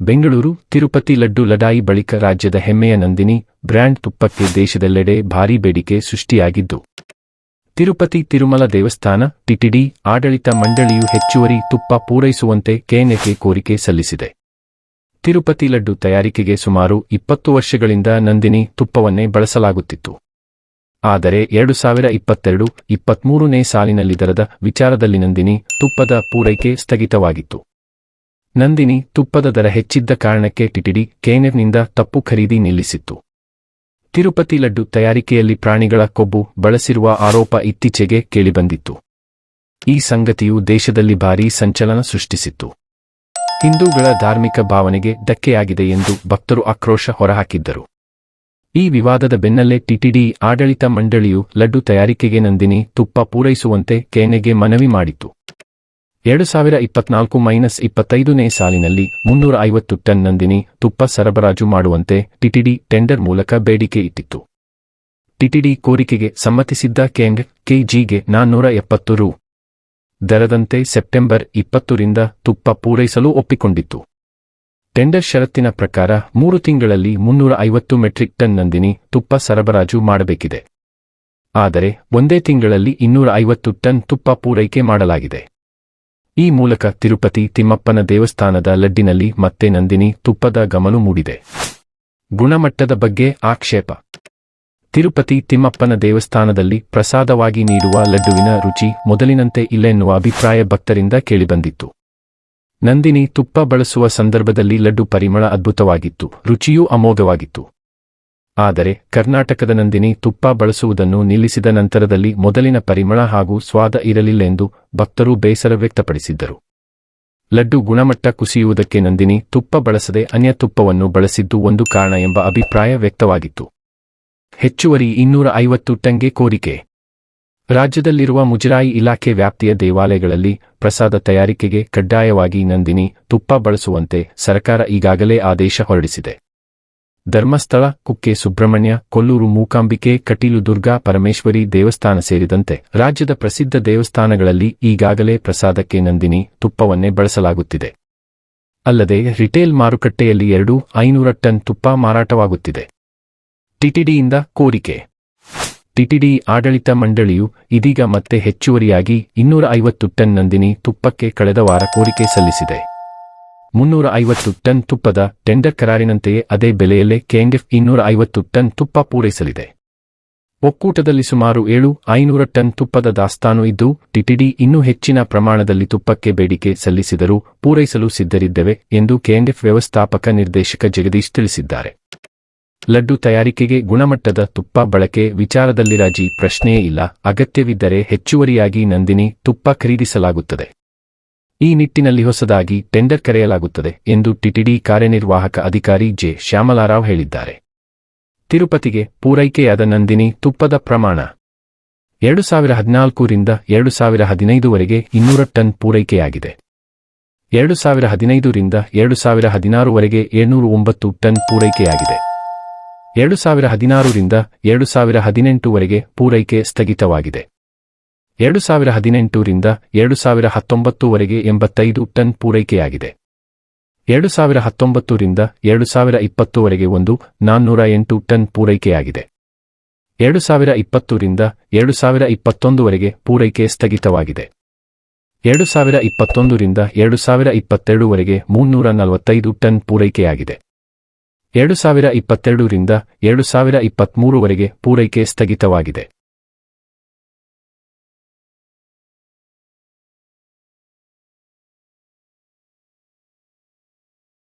ಬೆಂಗಳೂರು, ತಿರುಪತಿ ಲಡ್ಡು ಲಡಾಯಿ ಬಳಿಕ ರಾಜ್ಯದ ಹೆಮ್ಮೆಯ ನಂದಿನಿ ಬ್ರ್ಯಾಂಡ್ ತುಪ್ಪಕ್ಕೆ ದೇಶದೆಲ್ಲೆಡೆ ಭಾರೀ ಬೇಡಿಕೆ ಸೃಷ್ಟಿಯಾಗಿದ್ದು. ತಿರುಪತಿ ತಿರುಮಲ ದೇವಸ್ಥಾನ, ಟಿಟಿಡಿ, ಆಡಳಿತ ಮಂಡಳಿಯು ಹೆಚ್ಚುವರಿ ತುಪ್ಪ ಪೂರೈಸುವಂತೆ ಕೆಎನ್ಎಫ್ಗೆ ಕೋರಿಕೆ ಸಲ್ಲಿಸಿದೆ. ತಿರುಪತಿ ಲಡ್ಡು ತಯಾರಿಕೆಗೆ ಸುಮಾರು ಇಪ್ಪತ್ತು ವರ್ಷಗಳಿಂದ ನಂದಿನಿ ತುಪ್ಪವನ್ನೇ ಬಳಸಲಾಗುತ್ತಿತ್ತು. ಆದರೆ ಎರಡು ಸಾವಿರ ಇಪ್ಪತ್ತೆರಡು, ಇಪ್ಪತ್ಮೂರನೇ ಸಾಲಿನಲ್ಲಿ ದರದ ವಿಚಾರದಲ್ಲಿ ನಂದಿನಿ ತುಪ್ಪದ ಪೂರೈಕೆ ಸ್ಥಗಿತವಾಗಿತ್ತು. ನಂದಿನಿ ತುಪ್ಪದ ದರ ಹೆಚ್ಚಿದ್ದ ಕಾರಣಕ್ಕೆ ಟಿಟಿಡಿ ಕೆಎನ್ಎಫ್ನಿಂದ ತಪ್ಪು ಖರೀದಿ ನಿಲ್ಲಿಸಿತ್ತು. ತಿರುಪತಿ ಲಡ್ಡು ತಯಾರಿಕೆಯಲ್ಲಿ ಪ್ರಾಣಿಗಳ ಕೊಬ್ಬು ಬಳಸಿರುವ ಆರೋಪ ಇತ್ತೀಚೆಗೆ ಕೇಳಿಬಂದಿತ್ತು. ಈ ಸಂಗತಿಯು ದೇಶದಲ್ಲಿ ಭಾರೀ ಸಂಚಲನ ಸೃಷ್ಟಿಸಿತ್ತು. ಹಿಂದೂಗಳ ಧಾರ್ಮಿಕ ಭಾವನೆಗೆ ಧಕ್ಕೆಯಾಗಿದೆ ಎಂದು ಭಕ್ತರು ಆಕ್ರೋಶ ಹೊರಹಾಕಿದ್ದರು. ಈ ವಿವಾದದ ಬೆನ್ನಲ್ಲೇ ಟಿಟಿಡಿ ಆಡಳಿತ ಮಂಡಳಿಯು ಲಡ್ಡು ತಯಾರಿಕೆಗೆ ನಂದಿನಿ ತುಪ್ಪ ಪೂರೈಸುವಂತೆ ಕೇನೆಗೆ ಮನವಿ ಮಾಡಿತ್ತು. ಎರಡು ಸಾವಿರ ಇಪ್ಪತ್ನಾಲ್ಕು ಮೈನಸ್ ಇಪ್ಪತ್ತೈದನೇ ಸಾಲಿನಲ್ಲಿ ಮುನ್ನೂರ ಐವತ್ತು ಟನ್ ನಂದಿನಿ ತುಪ್ಪ ಸರಬರಾಜು ಮಾಡುವಂತೆ ಟಿಟಿಡಿ ಟೆಂಡರ್ ಮೂಲಕ ಬೇಡಿಕೆ ಇಟ್ಟಿತ್ತು. ಟಿಟಿಡಿ ಕೋರಿಕೆಗೆ ಸಮ್ಮತಿಸಿದ್ದ ಕೆಂಗ್ ಕೆಜಿಗೆ ನಾನ್ನೂರ ಎಪ್ಪತ್ತು ರು. ದರದಂತೆ ಸೆಪ್ಟೆಂಬರ್ ಇಪ್ಪತ್ತರಿಂದ ತುಪ್ಪ ಪೂರೈಸಲು ಒಪ್ಪಿಕೊಂಡಿತ್ತು. ಟೆಂಡರ್ ಷರತ್ತಿನ ಪ್ರಕಾರ ಮೂರು ತಿಂಗಳಲ್ಲಿ ಮುನ್ನೂರ ಐವತ್ತು ಮೆಟ್ರಿಕ್ ಟನ್ ನಂದಿನಿ ತುಪ್ಪ ಸರಬರಾಜು ಮಾಡಬೇಕಿದೆ. ಆದರೆ ಒಂದೇ ತಿಂಗಳಲ್ಲಿ ಇನ್ನೂರ ಐವತ್ತು ಟನ್ ತುಪ್ಪ ಪೂರೈಕೆ ಮಾಡಲಾಗಿದೆ. ಈ ಮೂಲಕ ತಿರುಪತಿ ತಿಮ್ಮಪ್ಪನ ದೇವಸ್ಥಾನದ ಲಡ್ಡಿನಲ್ಲಿ ಮತ್ತೆ ನಂದಿನಿ ತುಪ್ಪದ ಗಮನು ಮೂಡಿದೆ. ಗುಣಮಟ್ಟದ ಬಗ್ಗೆ ಆಕ್ಷೇಪ. ತಿರುಪತಿ ತಿಮ್ಮಪ್ಪನ ದೇವಸ್ಥಾನದಲ್ಲಿ ಪ್ರಸಾದವಾಗಿ ನೀಡುವ ಲಡ್ಡುವಿನ ರುಚಿ ಮೊದಲಿನಂತೆ ಇಲ್ಲೆನ್ನುವ ಅಭಿಪ್ರಾಯ ಭಕ್ತರಿಂದ ಕೇಳಿಬಂದಿತ್ತು. ನಂದಿನಿ ತುಪ್ಪ ಬಳಸುವ ಸಂದರ್ಭದಲ್ಲಿ ಲಡ್ಡು ಪರಿಮಳ ಅದ್ಭುತವಾಗಿತ್ತು, ರುಚಿಯೂ ಅಮೋಘವಾಗಿತ್ತು. ಆದರೆ ಕರ್ನಾಟಕದ ನಂದಿನಿ ತುಪ್ಪ ಬಳಸುವುದನ್ನು ನಿಲ್ಲಿಸಿದ ನಂತರದಲ್ಲಿ ಮೊದಲಿನ ಪರಿಮಳ ಹಾಗೂ ಸ್ವಾದ ಇರಲಿಲ್ಲೆಂದು ಭಕ್ತರು ಬೇಸರ ವ್ಯಕ್ತಪಡಿಸಿದ್ದರು. ಲಡ್ಡು ಗುಣಮಟ್ಟ ಕುಸಿಯುವುದಕ್ಕೆ ನಂದಿನಿ ತುಪ್ಪ ಬಳಸದೆ ಅನ್ಯ ತುಪ್ಪವನ್ನು ಬಳಸಿದ್ದು ಒಂದು ಕಾರಣ ಎಂಬ ಅಭಿಪ್ರಾಯ ವ್ಯಕ್ತವಾಗಿತ್ತು. ಹೆಚ್ಚುವರಿ ಇನ್ನೂರ ಐವತ್ತು ಟಂಗೆ ಕೋರಿಕೆ. ರಾಜ್ಯದಲ್ಲಿರುವ ಮುಜರಾಯಿ ಇಲಾಖೆ ವ್ಯಾಪ್ತಿಯ ದೇವಾಲಯಗಳಲ್ಲಿ ಪ್ರಸಾದ ತಯಾರಿಕೆಗೆ ಕಡ್ಡಾಯವಾಗಿ ನಂದಿನಿ ತುಪ್ಪ ಬಳಸುವಂತೆ ಸರ್ಕಾರ ಈಗಾಗಲೇ ಆದೇಶ ಹೊರಡಿಸಿದೆ. ಧರ್ಮಸ್ಥಳ, ಕುಕ್ಕೆ ಸುಬ್ರಹ್ಮಣ್ಯ, ಕೊಲ್ಲೂರು ಮೂಕಾಂಬಿಕೆ ಕಟೀಲು ದುರ್ಗಾ ಪರಮೇಶ್ವರಿ ದೇವಸ್ಥಾನ ಸೇರಿದಂತೆ ರಾಜ್ಯದ ಪ್ರಸಿದ್ಧ ದೇವಸ್ಥಾನಗಳಲ್ಲಿ ಈಗಾಗಲೇ ಪ್ರಸಾದಕ್ಕೆ ನಂದಿನಿ ತುಪ್ಪವನ್ನೇ ಬಳಸಲಾಗುತ್ತಿದೆ. ಅಲ್ಲದೆ ರಿಟೇಲ್ ಮಾರುಕಟ್ಟೆಯಲ್ಲಿ ಎರಡು ಐನೂರ ಟನ್ ತುಪ್ಪ ಮಾರಾಟವಾಗುತ್ತಿದೆ. ಟಿಟಿಡಿಯಿಂದ ಕೋರಿಕೆ. ಟಿಟಿಡಿ ಆಡಳಿತ ಮಂಡಳಿಯು ಇದೀಗ ಮತ್ತೆ ಹೆಚ್ಚುವರಿಯಾಗಿ ಇನ್ನೂರ ಐವತ್ತು ಟನ್ ನಂದಿನಿ ತುಪ್ಪಕ್ಕೆ ಕಳೆದ ವಾರ ಕೋರಿಕೆ ಸಲ್ಲಿಸಿದೆ. ಮುನ್ನೂರ ಐವತ್ತು ಟನ್ ತುಪ್ಪದ ಟೆಂಡರ್ ಕರಾರಿನಂತೆಯೇ ಅದೇ ಬೆಲೆಯಲ್ಲೇ ಕೆಎನ್ಎಫ್ ಇನ್ನೂರ ಐವತ್ತು ಟನ್ ತುಪ್ಪ ಪೂರೈಸಲಿದೆ. ಒಕ್ಕೂಟದಲ್ಲಿ ಸುಮಾರು ಏಳು ಐನೂರ ಟನ್ ತುಪ್ಪದ ದಾಸ್ತಾನು ಇದ್ದು ಟಿಟಿಡಿ ಇನ್ನೂ ಹೆಚ್ಚಿನ ಪ್ರಮಾಣದಲ್ಲಿ ತುಪ್ಪಕ್ಕೆ ಬೇಡಿಕೆ ಸಲ್ಲಿಸಿದರೂ ಪೂರೈಸಲು ಸಿದ್ಧರಿದ್ದೇವೆ ಎಂದು ಕೆಎನ್ಎಫ್ ವ್ಯವಸ್ಥಾಪಕ ನಿರ್ದೇಶಕ ಜಗದೀಶ್ ತಿಳಿಸಿದ್ದಾರೆ. ಲಡ್ಡು ತಯಾರಿಕೆಗೆ ಗುಣಮಟ್ಟದ ತುಪ್ಪ ಬಳಕೆ ವಿಚಾರದಲ್ಲಿ ರಾಜಿ ಪ್ರಶ್ನೆಯೇ ಇಲ್ಲ. ಅಗತ್ಯವಿದ್ದರೆ ಹೆಚ್ಚುವರಿಯಾಗಿ ನಂದಿನಿ ತುಪ್ಪ ಖರೀದಿಸಲಾಗುತ್ತದೆ. ಈ ನಿಟ್ಟಿನಲ್ಲಿ ಹೊಸದಾಗಿ ಟೆಂಡರ್ ಕರೆಯಲಾಗುತ್ತದೆ ಎಂದು ಟಿಟಿಡಿ ಕಾರ್ಯನಿರ್ವಾಹಕ ಅಧಿಕಾರಿ ಜೆ. ಶ್ಯಾಮಲಾರಾವ್ ಹೇಳಿದ್ದಾರೆ. ತಿರುಪತಿಗೆ ಪೂರೈಕೆಯಾದ ನಂದಿನಿ ತುಪ್ಪದ ಪ್ರಮಾಣ ಎರಡು ಸಾವಿರ ಹದಿನಾಲ್ಕರಿಂದ ಎರಡು ಸಾವಿರ ಹದಿನೈದುವರೆಗೆ ಇನ್ನೂರ ಟನ್ ಪೂರೈಕೆಯಾಗಿದೆ. ಎರಡು ಸಾವಿರ ಹದಿನೈದರಿಂದ ಎರಡು ಸಾವಿರ ಹದಿನಾರುವರೆಗೆ ಏಳ್ನೂರ ಒಂಬತ್ತು ಟನ್ ಪೂರೈಕೆಯಾಗಿದೆ. ಎರಡು ಸಾವಿರ ಹದಿನಾರರಿಂದ ಎರಡು ಸಾವಿರ ಹದಿನೆಂಟುವರೆಗೆ ಪೂರೈಕೆ ಸ್ಥಗಿತವಾಗಿದೆ. ಎರಡು ಸಾವಿರ ಹದಿನೆಂಟರಿಂದ ಎರಡು ಸಾವಿರ ಹತ್ತೊಂಬತ್ತುವರೆಗೆ ಎಂಬತ್ತೈದು ಟನ್ ಪೂರೈಕೆಯಾಗಿದೆ. ಎರಡು ಸಾವಿರ ಹತ್ತೊಂಬತ್ತರಿಂದ ಎರಡು ಸಾವಿರ ಇಪ್ಪತ್ತುವರೆಗೆ ಒಂದು ನಾನ್ನೂರ ಎಂಟು ಟನ್ ಪೂರೈಕೆಯಾಗಿದೆ. ಎರಡು ಸಾವಿರ ಇಪ್ಪತ್ತರಿಂದ ಎರಡು ಸಾವಿರ ಇಪ್ಪತ್ತೊಂದುವರೆಗೆ ಪೂರೈಕೆ ಸ್ಥಗಿತವಾಗಿದೆ. ಎರಡು ಸಾವಿರ ಇಪ್ಪತ್ತೊಂದರಿಂದ ಎರಡು ಸಾವಿರ ಇಪ್ಪತ್ತೆರಡುವರೆಗೆ ಮುನ್ನೂರ ನಲವತ್ತೈದು ಟನ್ ಪೂರೈಕೆಯಾಗಿದೆ. ಎರಡು ಸಾವಿರ ಇಪ್ಪತ್ತೆರಡರಿಂದ ಎರಡು ಸಾವಿರ ಇಪ್ಪತ್ತ್ಮೂರುವರೆಗೆ ಪೂರೈಕೆ ಸ್ಥಗಿತವಾಗಿದೆ.